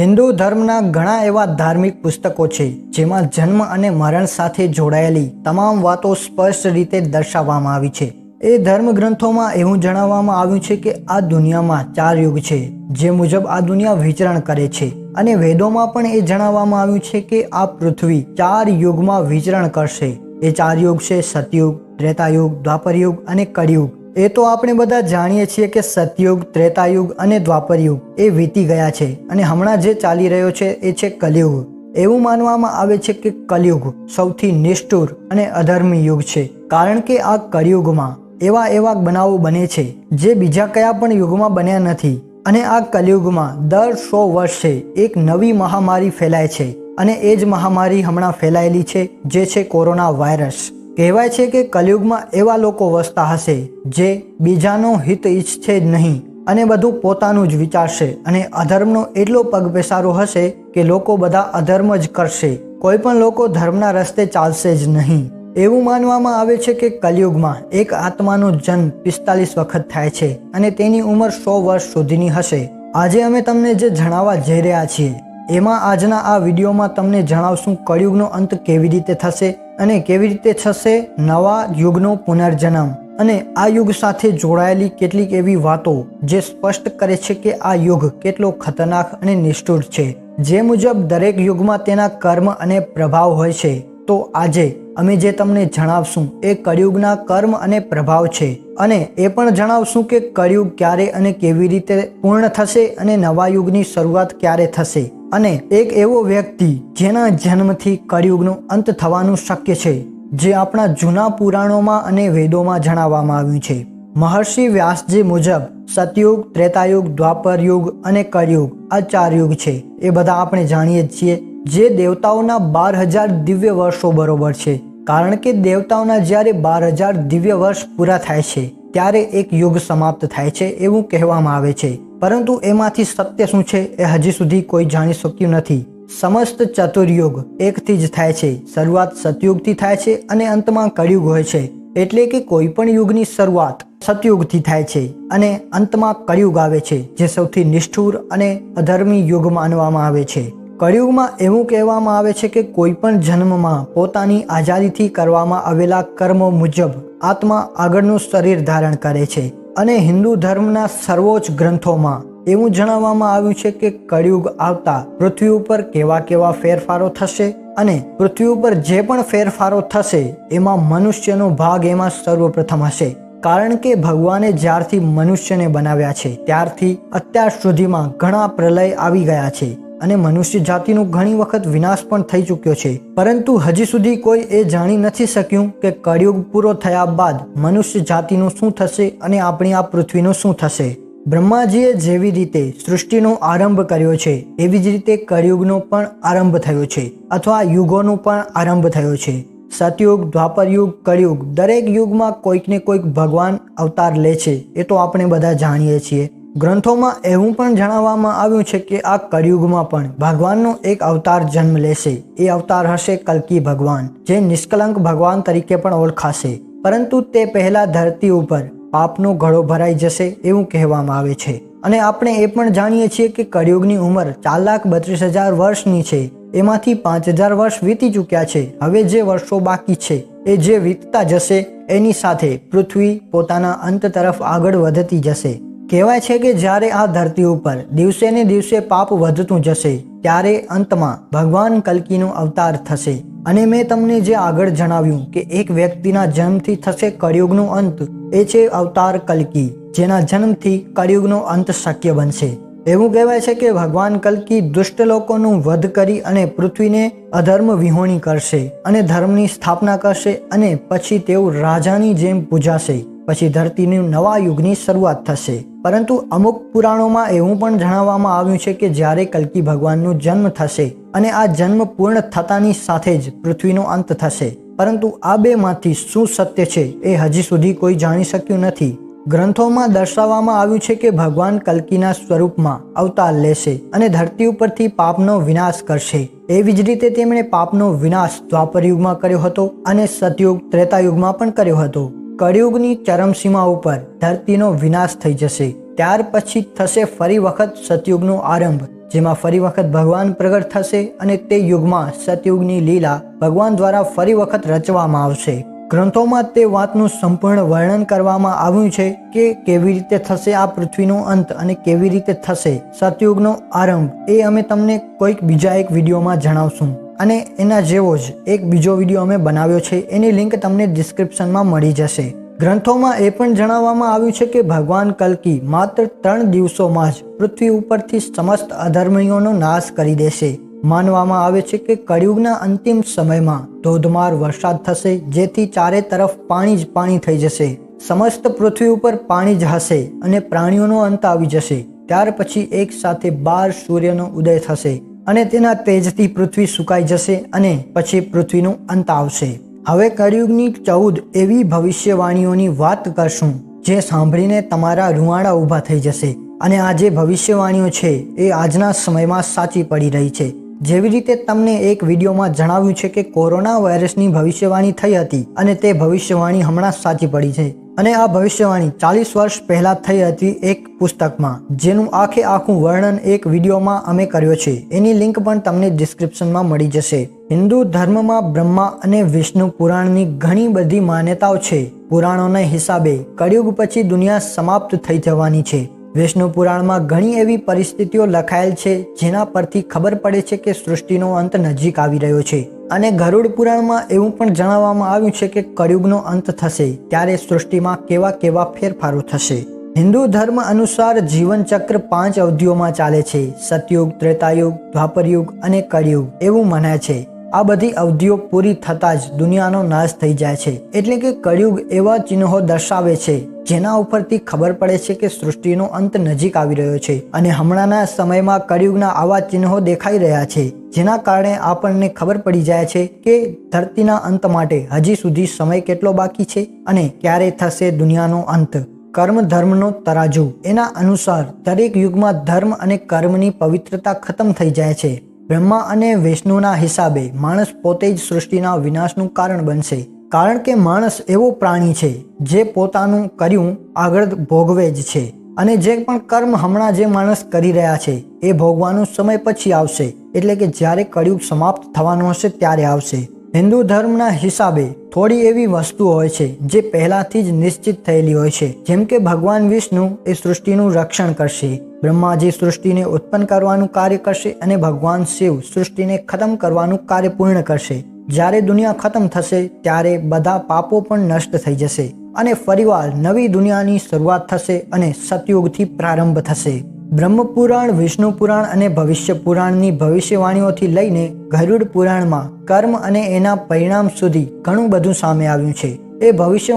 હિન્દુ ધર્મના ઘણા એવા ધાર્મિક પુસ્તકો છે, જેમાં જન્મ અને મરણ સાથે જોડાયેલી તમામ વાતો સ્પષ્ટ રીતે દર્શાવવામાં આવી છે. એ ધર્મ ગ્રંથોમાં એવું જણાવવામાં આવ્યું છે કે આ દુનિયામાં ચાર યુગ છે, જે મુજબ આ દુનિયા વિચરણ કરે છે. અને વેદોમાં પણ એ જણાવવામાં આવ્યું છે કે આ પૃથ્વી ચાર યુગમાં વિચરણ કરશે. એ ચાર યુગ છે સતયુગ, ત્રેતાયુગ, દ્વાપરયુગ અને કળિયુગ. એ તો આપણે બધા જાણીએ છીએ કે સતયુગ, ત્રેતાયુગ અને દ્વાપરયુગ એ વીતી ગયા છે અને હમણાં જે ચાલી રહ્યો છે એ છે કલયુગ. એવું માનવામાં આવે છે કે કલયુગ સૌથી નિષ્ઠુર અને અધર્મી યુગ છે. કારણ કે આ કલિયુગમાં એવા એવા બનાવો બને છે જે બીજા કયા પણ યુગમાં બન્યા નથી અને આ કલયુગમાં દર સો વર્ષે એક નવી મહામારી ફેલાય છે અને એ જ મહામારી હમણાં ફેલાયેલી છે જે છે કોરોના વાયરસ. કહેવાય છે કે કલયુગમાં એવા લોકો વસતા હશે જે બીજાનો હિત ઈચ્છશે જ નહીં અને બધું પોતાનું જ વિચારશે અને અધર્મનો એટલો પગપેસારો હશે કે લોકો બધા અધર્મ જ કરશે. કોઈ પણ લોકો ધર્મના રસ્તે ચાલશે જ નહીં. એવું માનવામાં આવે છે કે કલયુગમાં એક આત્માનો જન્મ પિસ્તાલીસ વખત થાય છે અને તેની ઉંમર સો વર્ષ સુધીની હશે. આજે અમે તમને જે જણાવવા જઈ રહ્યા છીએ, એમાં આજના આ વિડીયોમાં તમને જણાવશું કળિયુગનો અંત કેવી રીતે થશે અને કેવી રીતે થશે નવા યુગનો પુનર્જન્મ? અને આ યુગ સાથે જોડાયેલી કેટલીક એવી વાતો જે સ્પષ્ટ કરે છે કે આ યુગ કેટલો ખતરનાક અને નિષ્ઠુર છે. જે મુજબ દરેક યુગમાં તેના કર્મ અને પ્રભાવ હોય છે. તો આજે અમે જે તમને જણાવશું એ કળિયુગના કર્મ અને પ્રભાવ છે. અને એ પણ જણાવશું કે કળિયુગ ક્યારે અને કેવી રીતે પૂર્ણ થશે અને નવા યુગની શરૂઆત ક્યારે થશે. અને એક એવો વ્યક્તિ જેના જન્મથી કળિયુગનો અંત થવાનું શક્ય છે, જે આપણા જૂના પુરાણોમાં અને વેદોમાં જણાવવામાં આવ્યું છે. મહર્ષિ વ્યાસજી મુજબ સતયુગ, ત્રેતાયુગ દ્વાપર યુગ અને કળિયુગ આ ચાર યુગ છે. એ બધા આપણે જાણીએ છીએ જે દેવતાઓના બાર હજાર દિવ્ય વર્ષો બરોબર છે. કારણ કે દેવતાઓના જ્યારે બાર હજાર દિવ્ય વર્ષ પૂરા થાય છે, ત્યારે એક યુગ સમાપ્ત થાય છે એવું કહેવામાં આવે છે. પરંતુ એમાંથી સત્ય શું છે એ હજી સુધી કોઈ જાણી શક્યું નથી. સમસ્ત ચતુર્યુગ એકથી જ થાય છે. શરૂઆત સતયુગથી થાય છે અને અંતમાં કળિયુગ હોય છે. એટલે કે કોઈ પણ યુગની શરૂઆત સતયુગથી થાય છે અને અંતમાં કળિયુગ આવે છે, જે સૌથી નિષ્ઠુર અને અધર્મી યુગ માનવામાં આવે છે. કળિયુગમાં એવું કહેવામાં આવે છે કે કોઈ પણ જન્મમાં પોતાની આઝાદીથી કરવામાં આવેલા કર્મો મુજબ આત્મા આગળનું શરીર ધારણ કરે છે. અને હિન્દુ ધર્મના સર્વોચ્ચ ગ્રંથોમાં એવું જણાવવામાં આવ્યું છે કે કળિયુગ આવતા પૃથ્વી ઉપર કેવા કેવા ફેરફારો થશે અને પૃથ્વી ઉપર જે પણ ફેરફારો થશે, એમાં મનુષ્યનો ભાગ એમાં સર્વપ્રથમ હશે. કારણ કે ભગવાને જ્યારથી મનુષ્યને બનાવ્યા છે, ત્યારથી અત્યાર સુધીમાં ઘણા પ્રલય આવી ગયા છે. અને મનુષ્ય જાતિનો ઘણી વખત વિનાશ પણ થઈ ચૂક્યો છે. પરંતુ હજી સુધી કોઈ એ જાણી નથી શક્યું કે કળિયુગ પૂરો થયા બાદ મનુષ્ય જાતિનું શું થશે અને આપણી આ પૃથ્વીનું શું થશે. બ્રહ્માજીએ જેવી રીતે સૃષ્ટિનો આરંભ કર્યો છે, એવી જ રીતે કળિયુગનો પણ આરંભ થયો છે, અથવા યુગોનો પણ આરંભ થયો છે. સતયુગ દ્વાપર યુગ કળિયુગ દરેક યુગમાં કોઈક ને કોઈક ભગવાન અવતાર લે છે, એ તો આપણે બધા જાણીએ છીએ. ગ્રંથોમાં એવું પણ જણાવવામાં આવ્યું છે કે આ કળિયુગમાં પણ ભગવાનનો એક અવતાર જન્મ લેશે. એ અવતાર હશે કલ્કી ભગવાન, જે નિષ્કલંક ભગવાન તરીકે પણ ઓળખાશે. પરંતુ તે પહેલા ધરતી ઉપર પાપનો ઘડો ભરાઈ જશે એવું કહેવામાં આવે છે. અને આપણે એ પણ જાણીએ છીએ કે કળિયુગની ઉંમર ચાર લાખ બત્રીસ હજાર વર્ષની છે. એમાંથી પાંચ હજાર વર્ષ વીતી ચૂક્યા છે. હવે જે વર્ષો બાકી છે, એ જે વીતતા જશે, એની સાથે પૃથ્વી પોતાના અંત તરફ આગળ વધતી જશે. કહેવાય છે કે જ્યારે આ ધરતી ઉપર દિવસે ને દિવસે પાપ વધતું જશે, ત્યારે અંતમાં ભગવાન કલ્કીનો અવતાર થશે. અને મેં તમને જે આગળ જણાવ્યું કે એક વ્યક્તિના જન્મથી થશે કળિયુગનો અંત, એ છે અવતાર કલ્કી, જેના જન્મથી કળિયુગનો અંત શક્ય બનશે. એવું કહેવાય છે કે ભગવાન કલ્કી દુષ્ટ લોકોનું વધ કરી અને પૃથ્વીને અધર્મ વિહોણી કરશે અને ધર્મની સ્થાપના કરશે અને પછી તેઓ રાજાની જેમ પૂજાશે. પછી ધરતીની નવા યુગની શરૂઆત થશે. પરંતુ અમુક પુરાણોમાં એવું પણ જણાવવામાં આવ્યું છે કે જ્યારે કલ્કી ભગવાનનો જન્મ થશે અને આ જન્મ પૂર્ણ થતાની સાથે જ પૃથ્વીનો અંત થશે. પરંતુ આ બેમાંથી શું સત્ય છે એ હજી સુધી કોઈ જાણી શક્યું નથી. ગ્રંથોમાં દર્શાવવામાં આવ્યું છે કે ભગવાન કલ્કીના સ્વરૂપમાં અવતાર લેશે અને ધરતી ઉપરથી પાપનો વિનાશ કરશે. એવી જ રીતે તેમણે પાપનો વિનાશ દ્વાપર યુગમાં કર્યો હતો અને સતયુગ, ત્રેતાયુગમાં પણ કર્યો હતો. કળિયુગની ચરમસીમા ઉપર ધરતીનો વિનાશ થઈ જશે. ત્યાર પછી થશે ફરી વખત સતયુગનો આરંભ, જેમાં ફરી વખત ભગવાન પ્રગટ થશે અને તે યુગમાં સતયુગની લીલા ભગવાન દ્વારા ફરી વખત રચવામાં આવશે. ગ્રંથોમાં તે વાતનું સંપૂર્ણ વર્ણન કરવામાં આવ્યું છે કે કેવી રીતે થશે આ પૃથ્વીનો અંત અને કેવી રીતે થશે સતયુગનો આરંભ, એ અમે તમને કોઈક બીજા એક વિડીયોમાં જણાવશું. અને એના જેવો જ એક બીજો વીડિયો અમે બનાવ્યો છે, એની લિંક તમને ડિસ્ક્રિપ્શનમાં મળી જશે. ગ્રંથોમાં એ પણ જણાવવામાં આવ્યું છે કે ભગવાન કલ્કી માત્ર ત્રણ દિવસોમાં જ પૃથ્વી ઉપરથી સમસ્ત અધર્મીઓનો નાશ કરી દેશે. માનવામાં આવે છે કે કળિયુગના અંતિમ સમયમાં ધોધમાર વરસાદ થશે, જેથી ચારે તરફ પાણી જ પાણી થઈ જશે. સમસ્ત પૃથ્વી ઉપર પાણી જ હશે અને પ્રાણીઓનો અંત આવી જશે. ત્યાર પછી એક સાથે બાર સૂર્યનો ઉદય થશે. અને તેના તેજથી પૃથ્વી સુકાઈ જશે અને પછી પૃથ્વીનો અંત આવશે. હવે કળિયુગની ચૌદ એવી ભવિષ્યવાણીઓની વાત કરશું, જે સાંભળીને તમારા રૂવાડા ઊભા થઈ જશે. અને આ જે ભવિષ્યવાણીઓ છે, એ આજના સમયમાં સાચી પડી રહી છે. જેવી રીતે તમને એક વિડીયોમાં જણાવ્યું છે કે કોરોના વાયરસની ભવિષ્યવાણી થઈ હતી અને તે ભવિષ્યવાણી હમણાં સાચી પડી છે. અને આ ભવિષ્યવાણી ચાલીસ વર્ષ પહેલા થઈ હતી એક પુસ્તકમાં, જેનું આખે આખું વર્ણન એક વિડીયોમાં અમે કર્યો છે. એની લિંક પણ તમને ડિસ્ક્રિપ્શનમાં મળી જશે. હિન્દુ ધર્મમાં બ્રહ્મા અને વિષ્ણુ પુરાણની ઘણી બધી માન્યતાઓ છે. પુરાણોના હિસાબે, કળિયુગ પછી દુનિયા સમાપ્ત થઈ જવાની છે. વિષ્ણુ પુરાણમાં ઘણી એવી પરિસ્થિતિઓ લખાયેલ છે, જેના પરથી ખબર પડે છે કે સૃષ્ટિનો અંત નજીક આવી રહ્યો છે. અને ગરુડ પુરાણમાં એવું પણ જણાવવામાં આવ્યું છે કે કળિયુગનો અંત થશે, ત્યારે સૃષ્ટિમાં કેવા કેવા ફેરફારો થશે. હિન્દુ ધર્મ અનુસાર જીવનચક્ર પાંચ અવધિઓમાં ચાલે છે, સતયુગ, ત્રેતાયુગ, દ્વાપરયુગ અને કળિયુગ, એવું મનાય છે. આ બધી અવધિઓ પૂરી થતાં જ દુનિયાનો નાશ થઈ જાય છે. એટલે કે કળિયુગ એવા ચિહ્નો દર્શાવે છે, જેના ઉપરથી ખબર પડે છે કે સૃષ્ટિનો અંત નજીક આવી રહ્યો છે. અને હમણાંના સમયમાં કળિયુગના આવા ચિહ્નો દેખાઈ રહ્યા છે, જેના કારણે આપણને ખબર પડી જાય છે કે ધરતીના અંત માટે હજી સુધી સમય કેટલો બાકી છે અને ક્યારે થશે દુનિયાનો અંત. કર્મ ધર્મનો તરાજુ. એના અનુસાર દરેક યુગમાં ધર્મ અને કર્મની પવિત્રતા ખતમ થઈ જાય છે. બ્રહ્મા અને વિષ્ણુના હિસાબે માણસ પોતે જ સૃષ્ટિના વિનાશનું કારણ બનશે. કારણ કે માણસ એવો પ્રાણી છે, જે પોતાનું કર્યું આગળ ભોગવે જ છે અને જે પણ કર્મ હમણાં જે માણસ કરી રહ્યા છે, એ ભોગવાનો સમય પછી આવશે. એટલે કે જ્યારે કળિયુગ સમાપ્ત થવાનો હશે, ત્યારે આવશે. હિન્દુ ધર્મના હિસાબે થોડી એવી વસ્તુ હોય છે જે પહેલાથી જ નિશ્ચિત થયેલી હોય છે. જેમ કે ભગવાન વિષ્ણુ એ સૃષ્ટિનું રક્ષણ કરશે, બ્રહ્માજી સૃષ્ટિને ઉત્પન્ન કરવાનું કાર્ય કરશે અને ભગવાન શિવ સૃષ્ટિને ખતમ કરવાનું કાર્ય પૂર્ણ કરશે. જ્યારે દુનિયા ખતમ થશે, ત્યારે બધા પાપો પણ નષ્ટ થઈ જશે અને ફરીવાર નવી દુનિયાની શરૂઆત થશે અને સતયુગથી પ્રારંભ થશે. બ્રહ્મપુરાણ વિષ્ણુ પુરાણ અને ભવિષ્ય પુરાણની ભવિષ્યવાણીઓથી લઈને ગરુડ પુરાણમાં કર્મ અને એના પરિણામ સુધી ઘણું બધું સામે આવ્યું છે. એ ભવિષ્ય